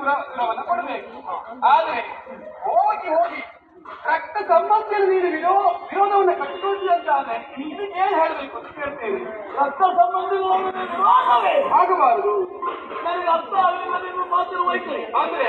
ದೂರ ದೂರವನ್ನು ಕೊಡಬೇಕು. ಆದರೆ ಹೋಗಿ ಹೋಗಿ ರಕ್ತ ಸಂಬಂಧದಲ್ಲಿ ನೀನು ವಿರೋ ವಿರೋಧವನ್ನು ಕಟ್ಟಿಕೊಳ್ತಿ ಅಂತ ಆದ್ರೆ ಇದಕ್ಕೆ ಏನ್ ಹೇಳಬೇಕು ಅಂತ ಕೇಳ್ತೇವೆ. ರಕ್ತ ವಿರೋಧವೇ ಆಗಬಾರದು ನನಗೆ ಅರ್ಥ ಆಗಲಿಲ್ಲ ನಿಮ್ಮ ಮಾತಿನ ವೈಖರಿ ಆದ್ರೆ